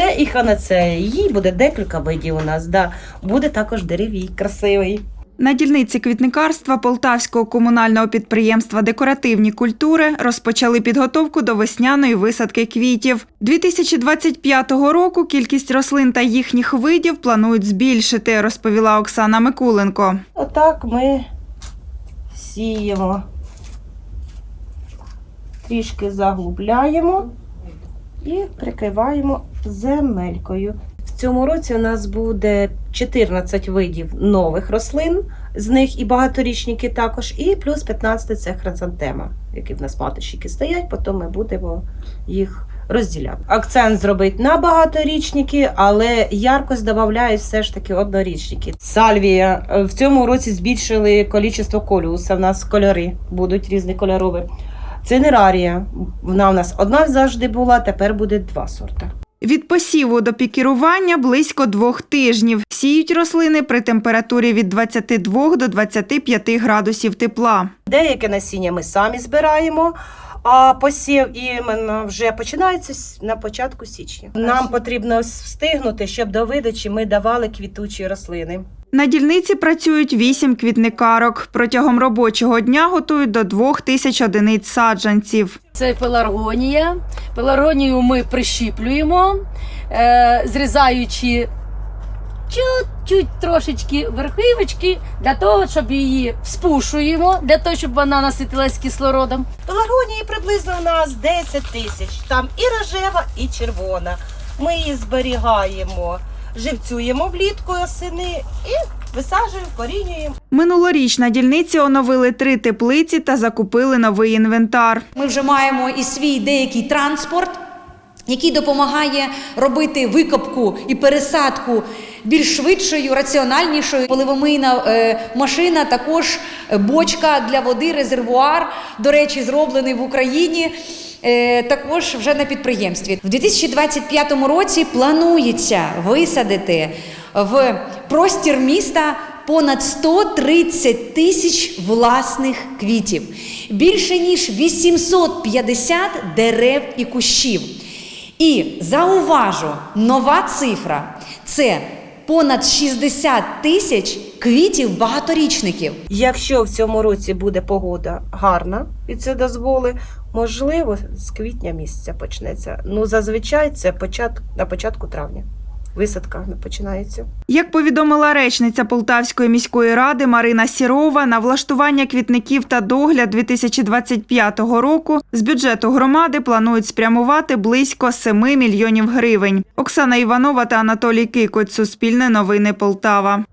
Це і ханацея. Її буде декілька видів у нас. Да. Буде також деревій, красивий. На дільниці квітникарства Полтавського комунального підприємства Декоративні культури розпочали підготовку до весняної висадки квітів. 2025 року кількість рослин та їхніх видів планують збільшити, розповіла Оксана Микуленко. Отак ми сіємо, трішки заглубляємо і прикриваємо земелькою. В цьому році у нас буде 14 видів нових рослин, з них і багаторічники також, і плюс 15 це хризантема, які в нас маточники стоять, потім ми будемо їх розділяти. Акцент зробить на багаторічники, але яркость додають все ж таки однорічники. Сальвія в цьому році збільшили кількість колюса. В нас кольори будуть різні кольорові. Цинерарія. Вона у нас одна завжди була, тепер буде два сорти. Від посіву до пікірування близько двох тижнів. Сіють рослини при температурі від 22 до 25 градусів тепла. Деяке насіння ми самі збираємо, а посів іменно вже починається на початку січня. Нам потрібно встигнути, щоб до видачі ми давали квітучі рослини. На дільниці працюють вісім квітникарок. Протягом робочого дня готують до двох тисяч одиниць саджанців. Це пеларгонія. Пеларгонію ми прищіплюємо, е, зрізаючи чуть-чуть трошечки верхівочки, для того, щоб її вспушуємо, для того, щоб вона наситилась кислородом. Пеларгонії приблизно у нас 10 тисяч. Там і рожева, і червона. Ми її зберігаємо, живцюємо влітку осени і висаджуємо, корінюємо. Минулоріч на дільниці оновили три теплиці та закупили новий інвентар. Ми вже маємо і свій деякий транспорт, який допомагає робити викопку і пересадку більш швидшою, раціональнішою. Поливомийна е, машина, також бочка для води, резервуар, до речі, зроблений в Україні. Е, Також вже на підприємстві. В 2025 році планується висадити в простір міста понад 130 тисяч власних квітів, більше ніж 850 дерев і кущів. І зауважу, нова цифра це понад 60 тисяч квітів багаторічників. Якщо в цьому році буде погода гарна, і це дозволи, можливо, з квітня місяця почнеться. Ну, зазвичай це початок на початку травня. Висадка починається. Як повідомила речниця Полтавської міської ради Марина Сірова, на влаштування квітників та догляд 2025 року з бюджету громади планують спрямувати близько 7 мільйонів гривень. Оксана Іванова та Анатолій Кикоць. Суспільне новини Полтава.